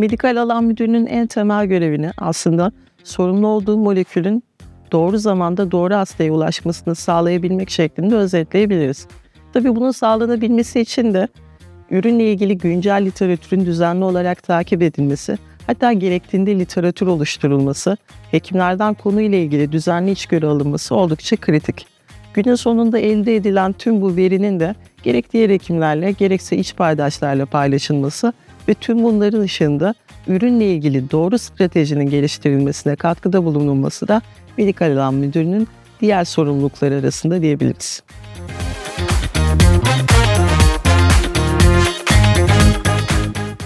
Medikal alan müdürünün en temel görevini aslında sorumlu olduğu molekülün doğru zamanda doğru hastaya ulaşmasını sağlayabilmek şeklinde özetleyebiliriz. Tabii bunun sağlanabilmesi için de ürünle ilgili güncel literatürün düzenli olarak takip edilmesi, hatta gerektiğinde literatür oluşturulması, hekimlerden konuyla ilgili düzenli içgörü alınması oldukça kritik. Günün sonunda elde edilen tüm bu verinin de gerek diğer hekimlerle gerekse iç paydaşlarla paylaşılması ve tüm bunların ışığında ürünle ilgili doğru stratejinin geliştirilmesine katkıda bulunulması da medikal alan müdürünün diğer sorumlulukları arasında diyebiliriz.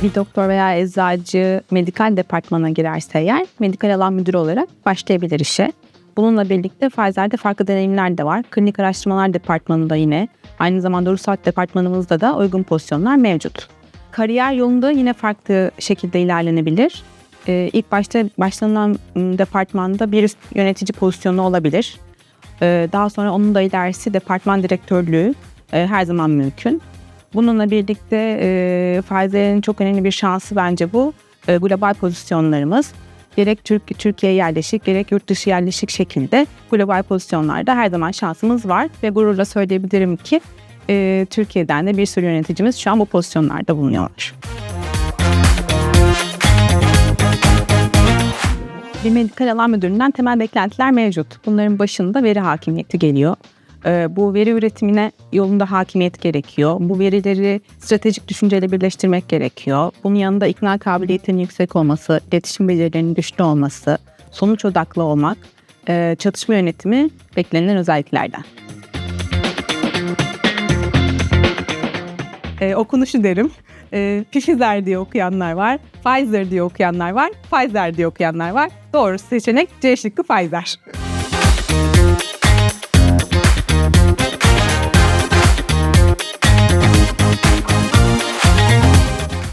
bir doktor veya eczacı medikal departmana girerse eğer medikal alan müdürü olarak başlayabilir işe. Bununla birlikte Pfizer'de farklı deneyimler de var. Klinik araştırmalar departmanında yine aynı zamanda ruhsat departmanımızda da uygun pozisyonlar mevcut. Kariyer yolunda yine farklı şekilde ilerlenebilir. Ee, ilk başta başlanılan departmanda bir yönetici pozisyonu olabilir. Ee, daha sonra onun da ilerisi departman direktörlüğü e, her zaman mümkün. Bununla birlikte e, Pfizer'in çok önemli bir şansı bence bu. E, global pozisyonlarımız gerek Türk, Türkiye'ye yerleşik gerek yurt dışı yerleşik şekilde global pozisyonlarda her zaman şansımız var. Ve gururla söyleyebilirim ki e, Türkiye'den de bir sürü yöneticimiz şu an bu pozisyonlarda bulunuyorlar. Bir medikal alan müdüründen temel beklentiler mevcut. Bunların başında veri hakimiyeti geliyor. Ee, Bu veri üretimine yolunda hakimiyet gerekiyor. Bu verileri stratejik düşünceyle birleştirmek gerekiyor. Bunun yanında ikna kabiliyetinin yüksek olması, iletişim becerilerinin güçlü olması, sonuç odaklı olmak, e, çatışma yönetimi beklenilen özelliklerden. E, okunuşu derim. E, Pfizer diye okuyanlar var, Pfizer diye okuyanlar var, Pfizer diye okuyanlar var. Doğru seçenek C şıkkı Pfizer.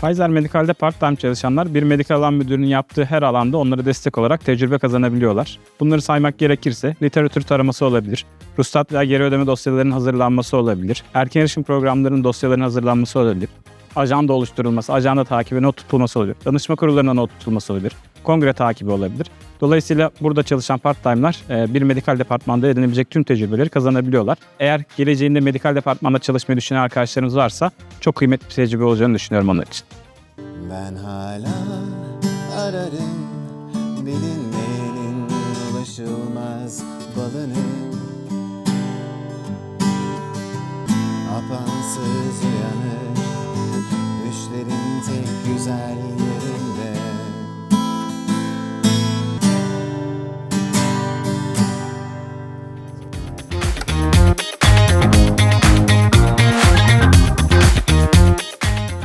Pfizer Medikal'de part-time çalışanlar bir medikal alan müdürünün yaptığı her alanda onlara destek olarak tecrübe kazanabiliyorlar. Bunları saymak gerekirse literatür taraması olabilir, ruhsat veya geri ödeme dosyalarının hazırlanması olabilir, erken erişim programlarının dosyalarının hazırlanması olabilir, ajanda oluşturulması, ajanda takibi not tutulması olabilir, danışma kurullarına not tutulması olabilir, kongre takibi olabilir. Dolayısıyla burada çalışan part-time'lar e, bir medikal departmanda edinebilecek tüm tecrübeleri kazanabiliyorlar. Eğer geleceğinde medikal departmanda çalışmayı düşünen arkadaşlarınız varsa çok kıymetli bir tecrübe olacağını düşünüyorum onlar için. Ben hala ararım bilinmeyenin ulaşılmaz balını Apansız uyanır düşlerin tek güzel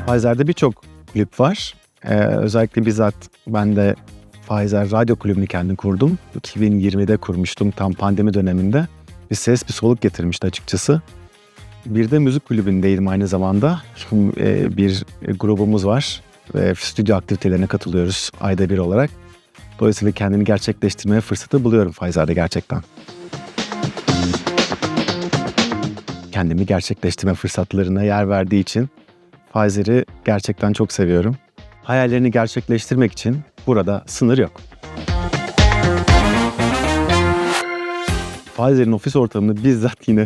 Pfizer'de birçok kulüp var. Ee, özellikle bizzat ben de Pfizer Radyo Kulübü'nü kendim kurdum. 2020'de kurmuştum tam pandemi döneminde. Bir ses bir soluk getirmişti açıkçası. Bir de müzik kulübündeydim aynı zamanda. E, bir grubumuz var ve stüdyo aktivitelerine katılıyoruz ayda bir olarak. Dolayısıyla kendini gerçekleştirmeye fırsatı buluyorum Pfizer'de gerçekten. Kendimi gerçekleştirme fırsatlarına yer verdiği için Pfizer'i gerçekten çok seviyorum. Hayallerini gerçekleştirmek için burada sınır yok. Pfizer'in ofis ortamını bizzat yine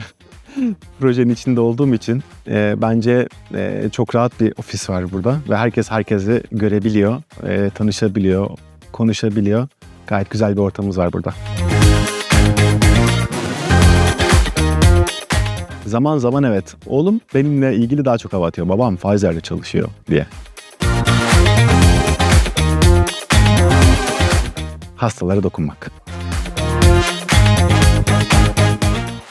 projenin içinde olduğum için e, bence e, çok rahat bir ofis var burada ve herkes herkesi görebiliyor, e, tanışabiliyor, konuşabiliyor. Gayet güzel bir ortamımız var burada. Zaman zaman evet. Oğlum benimle ilgili daha çok hava atıyor. Babam Pfizer'de çalışıyor diye. Hastalara dokunmak.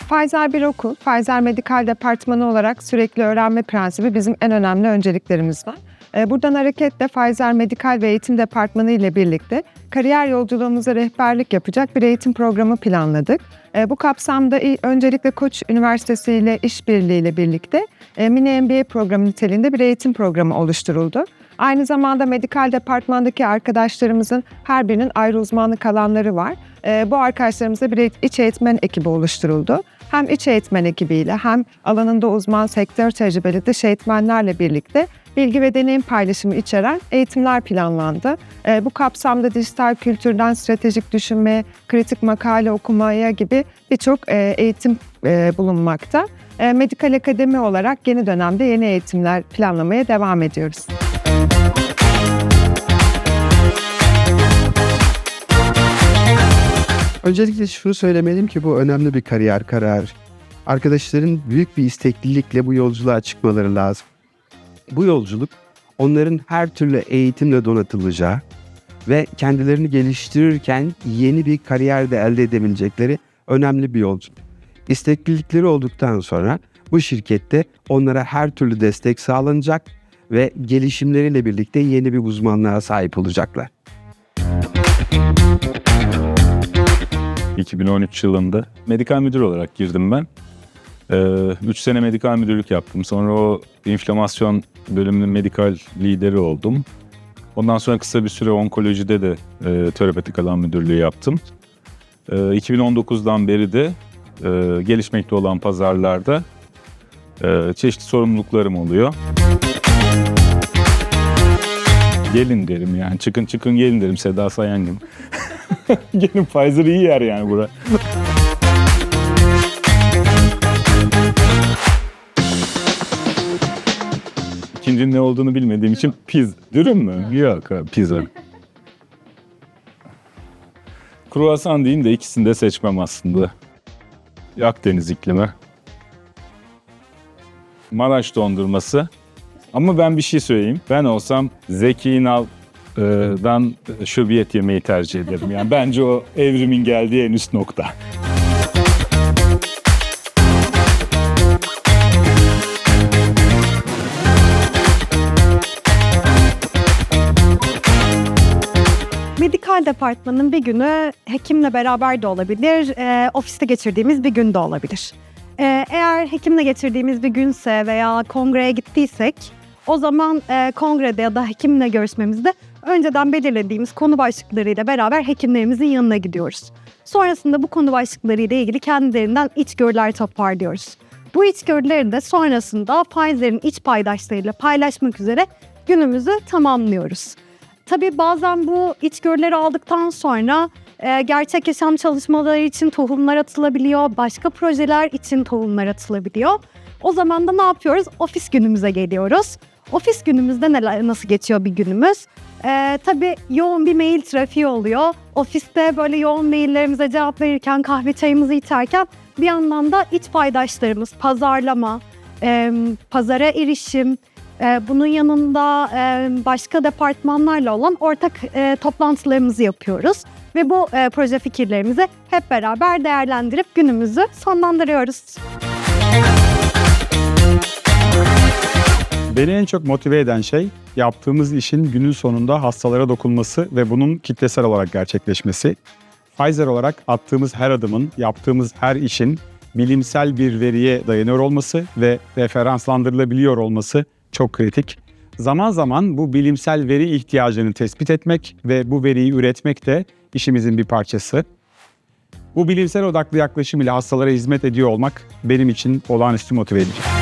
Pfizer bir okul, Pfizer Medikal Departmanı olarak sürekli öğrenme prensibi bizim en önemli önceliklerimizden. Ee, Buradan hareketle Pfizer Medikal ve Eğitim Departmanı ile birlikte kariyer yolculuğumuza rehberlik yapacak bir eğitim programı planladık. Ee, Bu kapsamda öncelikle Koç Üniversitesi ile işbirliğiyle birlikte e, mini MBA programı niteliğinde bir eğitim programı oluşturuldu. Aynı zamanda medikal departmandaki arkadaşlarımızın her birinin ayrı uzmanlık alanları var. Ee, Bu arkadaşlarımızla bir iç eğitmen ekibi oluşturuldu. Hem iç eğitmen ekibiyle hem alanında uzman sektör tecrübeli dış eğitmenlerle birlikte bilgi ve deneyim paylaşımı içeren eğitimler planlandı. Ee, bu kapsamda dijital kültürden stratejik düşünme, kritik makale okumaya gibi birçok e, eğitim e, bulunmakta. E, Medikal Akademi olarak yeni dönemde yeni eğitimler planlamaya devam ediyoruz. Öncelikle şunu söylemeliyim ki bu önemli bir kariyer kararı. Arkadaşların büyük bir isteklilikle bu yolculuğa çıkmaları lazım. Bu yolculuk onların her türlü eğitimle donatılacağı ve kendilerini geliştirirken yeni bir kariyer de elde edebilecekleri önemli bir yolculuk. İsteklilikleri olduktan sonra bu şirkette onlara her türlü destek sağlanacak ve gelişimleriyle birlikte yeni bir uzmanlığa sahip olacaklar. 2013 yılında medikal müdür olarak girdim ben. 3 sene medikal müdürlük yaptım. Sonra o inflamasyon bölümünün medikal lideri oldum. Ondan sonra kısa bir süre onkolojide de e, terapetik alan müdürlüğü yaptım. E, 2019'dan beri de e, gelişmekte olan pazarlarda e, çeşitli sorumluluklarım oluyor. Gelin derim yani. Çıkın çıkın gelin derim Seda Sayan. Gelin Pfizer iyi yer yani bura. İkincinin ne olduğunu bilmediğim için piz. Dürüm mü? Yok abi, pizza. Kruvasan diyeyim de ikisini de seçmem aslında. Akdeniz iklimi. Maraş dondurması. Ama ben bir şey söyleyeyim. Ben olsam Zeki İnal'dan şöbiyet yemeyi tercih ederim. Yani bence o evrimin geldiği en üst nokta. Medikal departmanın bir günü hekimle beraber de olabilir, e, ofiste geçirdiğimiz bir gün de olabilir. E, eğer hekimle geçirdiğimiz bir günse veya kongreye gittiysek o zaman e, kongrede ya da hekimle görüşmemizde önceden belirlediğimiz konu başlıklarıyla beraber hekimlerimizin yanına gidiyoruz. Sonrasında bu konu başlıklarıyla ilgili kendilerinden içgörüler toparlıyoruz. Bu içgörüleri de sonrasında Pfizer'in iç paydaşlarıyla paylaşmak üzere günümüzü tamamlıyoruz. Tabii bazen bu içgörüleri aldıktan sonra e, gerçek yaşam çalışmaları için tohumlar atılabiliyor, başka projeler için tohumlar atılabiliyor. O zaman da ne yapıyoruz? Ofis günümüze geliyoruz. Ofis günümüzde neler nasıl geçiyor bir günümüz? E, tabii yoğun bir mail trafiği oluyor. Ofiste böyle yoğun maillerimize cevap verirken, kahve çayımızı içerken bir yandan da iç paydaşlarımız, pazarlama, e, pazara erişim, ee, Bunun yanında e, başka departmanlarla olan ortak e, toplantılarımızı yapıyoruz. Ve bu e, proje fikirlerimizi hep beraber değerlendirip günümüzü sonlandırıyoruz. Beni en çok motive eden şey yaptığımız işin günün sonunda hastalara dokunması ve bunun kitlesel olarak gerçekleşmesi. Pfizer olarak attığımız her adımın, yaptığımız her işin bilimsel bir veriye dayanıyor olması ve referanslandırılabiliyor olması çok kritik. Zaman zaman bu bilimsel veri ihtiyacını tespit etmek ve bu veriyi üretmek de işimizin bir parçası. Bu bilimsel odaklı yaklaşım ile hastalara hizmet ediyor olmak benim için olağanüstü motive edici.